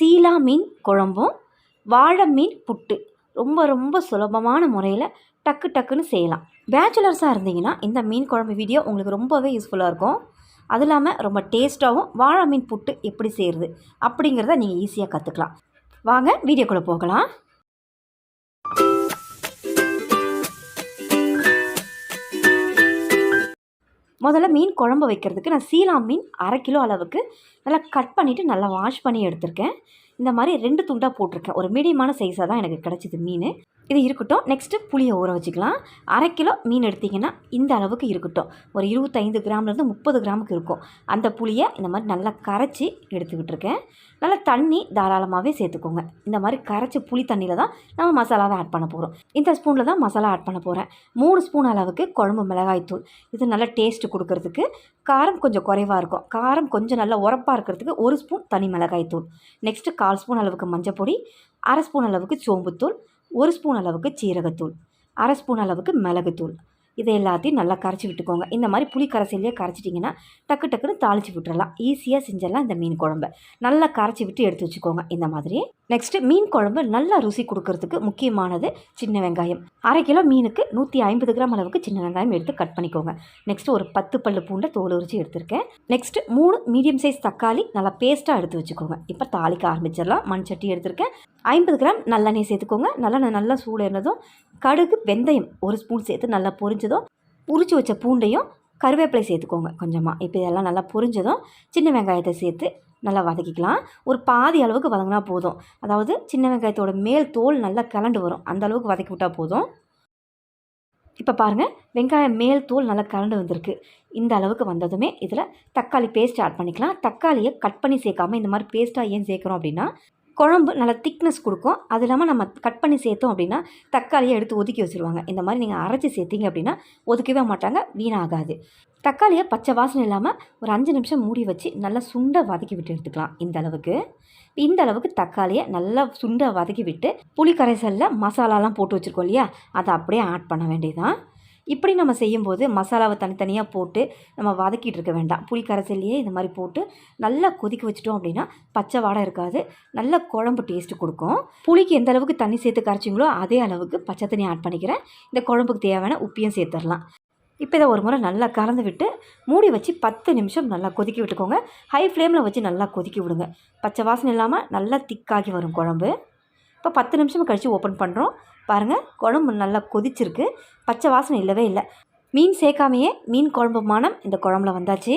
சீலா மீன் குழம்பும் வாழை மீன் புட்டு. ரொம்ப ரொம்ப சுலபமான முறையில் டக்கு டக்குன்னு செய்யலாம். பேச்சுலர்ஸாக இருந்தீங்கன்னா இந்த மீன் குழம்பு வீடியோ உங்களுக்கு ரொம்பவே யூஸ்ஃபுல்லாக இருக்கும். அது இல்லாமல் ரொம்ப டேஸ்ட்டாகவும் வாழை மீன் புட்டு எப்படி செய்கிறது அப்படிங்கிறத நீங்கள் ஈஸியாக கற்றுக்கலாம் வாங்க வீடியோக்குள்ளே போகலாம். முதல்ல மீன் குழம்பு வைக்கிறதுக்கு நான் சீலா மீன் அரை கிலோ அளவுக்கு நல்லா கட் பண்ணிவிட்டு நல்லா வாஷ் பண்ணி எடுத்திருக்கேன். இந்த மாதிரி ரெண்டு துண்டாக போட்டிருக்கேன். ஒரு மீடியமான சைஸாக தான் எனக்கு கிடச்சிது மீன். இது இருக்கட்டும். நெக்ஸ்ட்டு புளியை ஊற வச்சுக்கலாம். அரை கிலோ மீன் எடுத்திங்கன்னா இந்த அளவுக்கு இருக்கட்டும். ஒரு இருபத்தைந்து கிராம்லேருந்து முப்பது கிராமுக்கு இருக்கும். அந்த புளியை இந்த மாதிரி நல்லா கரைச்சி எடுத்துக்கிட்டு இருக்கேன். நல்லா தண்ணி தாராளமாகவே சேர்த்துக்கோங்க. இந்த மாதிரி கரைச்சி புளி தண்ணியில் தான் நம்ம மசாலாவை ஆட் பண்ண போகிறோம் இந்த ஸ்பூனில் தான் மசாலா ஆட் பண்ண போகிறேன் மூணு ஸ்பூன் அளவுக்கு குழம்பு மிளகாய்த்தூள் இது நல்லா டேஸ்ட்டு கொடுக்கறதுக்கு காரம் கொஞ்சம் குறைவாக இருக்கும். காரம் கொஞ்சம் நல்லா உரப்பாக இருக்கிறதுக்கு ஒரு ஸ்பூன் தனி மிளகாய்த்தூள் நெக்ஸ்ட்டு கால் ஸ்பூன் அளவுக்கு மஞ்சள் பொடி அரை ஸ்பூன் அளவுக்கு சோம்புத்தூள் ஒரு ஸ்பூன் அளவுக்கு சீரகத்தூள் அரை ஸ்பூன் அளவுக்கு மிளகுத்தூள். இதை எல்லாத்தையும் நல்லா கரைச்சி விட்டுக்கோங்க. இந்த மாதிரி புளி கரைசல்லையே கரைச்சிட்டிங்கன்னா டக்கு டக்குன்னு தாளித்து விட்டுறலாம். ஈஸியாக செஞ்சிடலாம் இந்த மீன் குழம்பு. நல்லா கரைச்சி விட்டு எடுத்து வச்சுக்கோங்க. இந்த மாதிரி நெக்ஸ்ட்டு மீன் குழம்பு நல்லா ருசி கொடுக்கறதுக்கு முக்கியமானது சின்ன வெங்காயம். அரை கிலோ மீனுக்கு நூற்றி ஐம்பது கிராம் அளவுக்கு சின்ன வெங்காயம் எடுத்து கட் பண்ணிக்கோங்க. நெக்ஸ்ட்டு ஒரு பத்து பல்லு பூண்டை தோல் உரிச்சு எடுத்திருக்கேன். நெக்ஸ்ட்டு மூணு மீடியம் சைஸ் தக்காளி நல்லா பேஸ்ட்டாக எடுத்து வச்சுக்கோங்க. இப்போ தாளிக்க ஆரம்பிச்சிடலாம். மண் சட்டி எடுத்திருக்கேன். ஐம்பது கிராம் நல்லெண்ணெய் சேர்த்துக்கோங்க. நல்லெண்ணெய் நல்லா சூடு இருந்ததும் கடுகு வெந்தயம் ஒரு ஸ்பூன் சேர்த்து நல்லா பொரிஞ்சதும் உரிச்சு வச்ச பூண்டையும் கருவேப்பிலை சேர்த்துக்கோங்க கொஞ்சமாக இப்போ இதெல்லாம் நல்லா பொரிஞ்சதும் சின்ன வெங்காயத்தை சேர்த்து நல்லா வதக்கிக்கலாம். ஒரு பாதி அளவுக்கு வதங்கினா போதும். அதாவது சின்ன வெங்காயத்தோட மேல் தோல் நல்லா கலண்டு வரும். அந்த அளவுக்கு வதக்கி விட்டால் போதும். இப்போ பாருங்கள் வெங்காயம் மேல் தோல் நல்லா கலண்டு வந்திருக்கு. இந்த அளவுக்கு வந்ததுமே இதில் தக்காளி பேஸ்ட் ஆட் பண்ணிக்கலாம். தக்காளியை கட் பண்ணி சேர்க்காம இந்த மாதிரி பேஸ்ட்டாக ஏன் சேர்க்குறோம் அப்படின்னா குழம்பு நல்லா திக்னஸ் கொடுக்கும். அது இல்லாமல் நம்ம கட் பண்ணி சேர்த்தோம் அப்படின்னா தக்காளியை எடுத்து ஒதுக்கி வச்சுருவாங்க. இந்த மாதிரி நீங்கள் அரைச்சி சேர்த்திங்க அப்படின்னா ஒதுக்கவே மாட்டாங்க வீணாகாது. தக்காளியை பச்சை வாசனை இல்லாமல் ஒரு அஞ்சு நிமிஷம் மூடி வச்சு நல்லா சுண்டை வதக்கி விட்டு எடுத்துக்கலாம் இந்த அளவுக்கு. இந்த அளவுக்கு தக்காளியை நல்லா சுண்டை வதக்கி விட்டு புளி கரைசலில் மசாலாலாம் போட்டு வச்சுருக்கோம் இல்லையா? அதை அப்படியே ஆட் பண்ண வேண்டியதான் இப்படி நம்ம செய்யும்போது மசாலாவை தனித்தனியாக போட்டு நம்ம வதக்கிட்டு இருக்க வேண்டாம். புளி கரைசல்லையே இந்த மாதிரி போட்டு நல்லா கொதிக்க வச்சிட்டோம் அப்படின்னா பச்சை வாடை இருக்காது. நல்ல குழம்பு டேஸ்ட்டு கொடுக்கும். புளிக்கு எந்த அளவுக்கு தண்ணி சேர்த்து கரைச்சிங்களோ அதே அளவுக்கு பச்சை தண்ணி ஆட் பண்ணிக்கிறேன். இந்த குழம்புக்கு தேவையான உப்பையும் சேர்த்துடலாம். இப்போ இதை ஒரு முறை நல்லா கலந்து விட்டு மூடி வச்சு பத்து நிமிஷம் நல்லா கொதிக்க விட்டுக்கோங்க. ஹை ஃப்ளேமில் வச்சு நல்லா கொதிக்க விடுங்க. பச்சை வாசனை இல்லாமல் நல்லா திக்காகி வரும் குழம்பு. இப்போ பத்து நிமிஷம் கழித்து ஓப்பன் பண்ணுறோம் பாருங்கள் குழம்பு நல்லா கொதிச்சிருக்கு. பச்சை வாசனை இல்லவே இல்லை. மீன் சேர்க்காமையே மீன் குழம்பு மானம் இந்த குழம்புல வந்தாச்சு.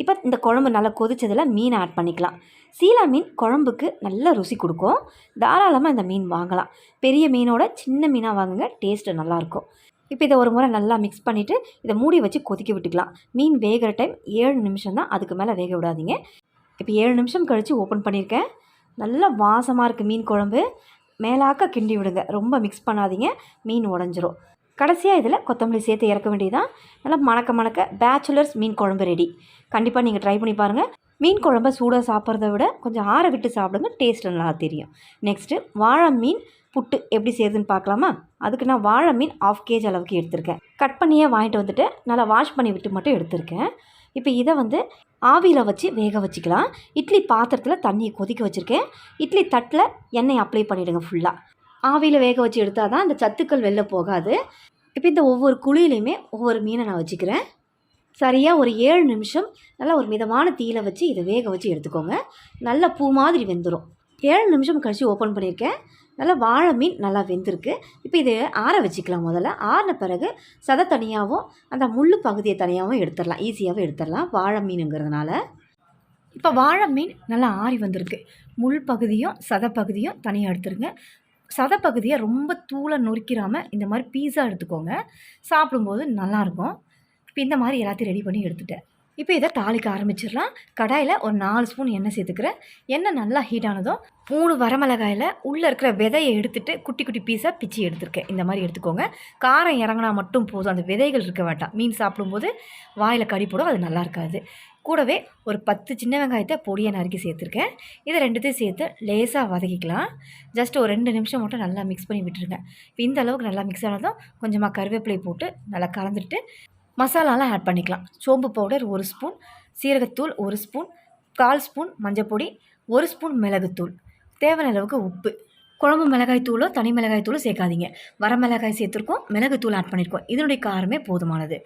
இப்போ இந்த குழம்பு நல்லா கொதிச்சதில் மீன் ஆட் பண்ணிக்கலாம். சீலா மீன் குழம்புக்கு நல்ல ருசி கொடுக்கும். தாராளமாக இந்த மீன் வாங்கலாம். பெரிய மீனோட சின்ன மீனாக வாங்குங்க டேஸ்ட்டு நல்லாயிருக்கும். இப்போ இதை ஒரு முறை நல்லா மிக்ஸ் பண்ணிவிட்டு இதை மூடி வச்சு கொதிக்க விட்டுக்கலாம். மீன் வேகிற டைம் ஏழு நிமிஷம் தான். அதுக்கு மேலே வேக விடாதீங்க. இப்போ ஏழு நிமிஷம் கழித்து ஓப்பன் பண்ணியிருக்கேன். நல்லா வாசமாக இருக்குது மீன் குழம்பு. மேலாக்க கிண்டி விடுங்க. ரொம்ப மிக்ஸ் பண்ணாதீங்க. மீன் உடஞ்சிரும். கடைசியாக இதில் கொத்தமல்லி சேர்த்து இறக்க வேண்டியதான் நல்லா மணக்க மணக்க பேச்சுலர்ஸ் மீன் குழம்பு ரெடி கண்டிப்பாக நீங்கள் ட்ரை பண்ணி பாருங்கள் மீன் குழம்ப சூடாக சாப்பிட்றத விட கொஞ்சம் ஆற விட்டு சாப்பிடுங்க. டேஸ்ட் நல்லா தெரியும். நெக்ஸ்ட்டு வாழை மீன் புட்டு எப்படி செய்யுதுன்னு பார்க்கலாமா? அதுக்கு நான் வாழை மீன் ஆஃப் கேஜ் அளவுக்கு எடுத்திருக்கேன். கட் பண்ணியே வாங்கிட்டு வந்துட்டு நல்லா வாஷ் பண்ணி விட்டு மட்டும் எடுத்திருக்கேன். இப்போ இதை வந்து ஆவியில் வச்சு வேக வச்சுக்கலாம். இட்லி பாத்திரத்தில் தண்ணியை கொதிக்க வச்சுருக்கேன். இட்லி தட்டில் எண்ணெய் அப்ளை பண்ணிவிடுங்க ஃபுல்லாக ஆவியில் வேக வச்சு எடுத்தால் தான் அந்த சத்துக்கள் வெளில போகாது. இப்போ இந்த ஒவ்வொரு குழியிலையுமே ஒவ்வொரு மீனை நான் வச்சுக்கிறேன். சரியாக ஒரு ஏழு நிமிஷம் நல்லா ஒரு மிதமான தீயில வச்சு இதை வேக வச்சு எடுத்துக்கோங்க. நல்ல பூ மாதிரி வெந்துடும் ஏழு நிமிஷம் கழித்து ஓப்பன் பண்ணியிருக்கேன். நல்லா வாழை மீன் நல்லா வெந்திருக்கு. இப்போ இதை ஆற வச்சுக்கலாம் முதல்ல. ஆறின பிறகு சதை தனியாகவும் அந்த முள் பகுதியை தனியாகவும் எடுத்துடலாம். ஈஸியாகவும் எடுத்துடலாம் வாழை மீனுங்கிறதுனால. இப்போ வாழை மீன் நல்லா ஆறி வந்திருக்கு. முள் பகுதியும் சதை பகுதியும் தனியாக எடுத்துருங்க. சதை பகுதியை ரொம்ப தூளை நொறுக்கிறாமல் இந்த மாதிரி பீஸா எடுத்துக்கோங்க. சாப்பிடும்போது நல்லாயிருக்கும் இப்போ இந்த மாதிரி எல்லாத்தையும் ரெடி பண்ணி எடுத்துட்டேன். இப்போ இதை தாளிக்க ஆரம்பிச்சிடலாம். கடாயில் ஒரு நாலு ஸ்பூன் எண்ணெய் சேர்த்துக்கிறேன். எண்ணெய் நல்லா ஹீட் ஆனதும் மூணு வரமிளகாயில் உள்ளே இருக்கிற விதையை எடுத்துகிட்டு குட்டி குட்டி பீஸாக பிச்சு எடுத்துருக்கேன். இந்த மாதிரி எடுத்துக்கோங்க. காரம் இறங்கினா மட்டும் போதும். அந்த விதைகள் இருக்க வேண்டாம். மீன் சாப்பிடும்போது வாயில் கடி போடும். அது நல்லா இருக்காது. கூடவே ஒரு பத்து சின்ன வெங்காயத்தை பொடியை நறுக்கி சேர்த்துருக்கேன். இதை ரெண்டுத்தையும் சேர்த்து லேசாக வதக்கிக்கலாம். ஜஸ்ட் ஒரு ரெண்டு நிமிஷம் மட்டும் நல்லா மிக்ஸ் பண்ணி விட்டுருங்க. இப்போ இந்த அளவுக்கு நல்லா மிக்ஸ் ஆனதும் கொஞ்சமாக கருவேப்பிலை போட்டு நல்லா கலந்துட்டு மசாலாலாம் ஆட் பண்ணிக்கலாம். சோம்பு பவுடர் ஒரு ஸ்பூன் சீரகத்தூள் ஒரு ஸ்பூன் கால் ஸ்பூன் மஞ்சப்பொடி ஒரு ஸ்பூன் மிளகுத்தூள். தேவையான அளவுக்கு உப்பு. குழம்பு மிளகாய் தூளோ தனி மிளகாய் தூளோ சேர்க்காதீங்க. வர மிளகாய் சேர்த்துருக்கோம் மிளகுத்தூள் ஆட் பண்ணியிருக்கோம் இதனுடைய காரமே போதுமானது.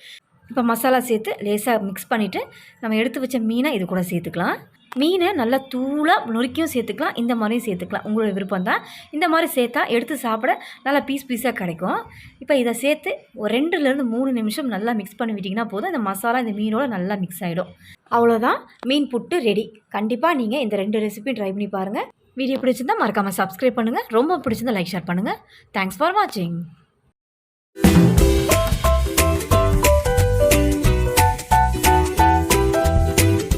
இப்போ மசாலா சேர்த்து லேசாக மிக்ஸ் பண்ணிவிட்டு நம்ம எடுத்து வச்ச மீனை இது கூட சேர்த்துக்கலாம். மீனை நல்லா தூளாக நொறுக்கியும் சேர்த்துக்கலாம். இந்த மாதிரியும் சேர்த்துக்கலாம். உங்களோட விருப்பம் தான் இந்த மாதிரி சேர்த்தா எடுத்து சாப்பிட நல்லா பீஸ் பீஸாக கிடைக்கும். இப்போ இதை சேர்த்து ஒரு ரெண்டுலேருந்து மூணு நிமிஷம் நல்லா மிக்ஸ் பண்ணி விட்டிங்கன்னா போதும். இந்த மசாலா இந்த மீனோட நல்லா மிக்ஸ் ஆகிடும் அவ்வளோதான் மீன் புட்டு ரெடி கண்டிப்பாக நீங்கள் இந்த ரெண்டு ரெசிபியும் ட்ரை பண்ணி பாருங்கள் வீடியோ பிடிச்சிருந்தா மறக்காமல் சப்ஸ்கிரைப் பண்ணுங்கள் ரொம்ப பிடிச்சிருந்தா லைக் ஷேர் பண்ணுங்கள் தேங்க்ஸ் ஃபார் வாட்சிங்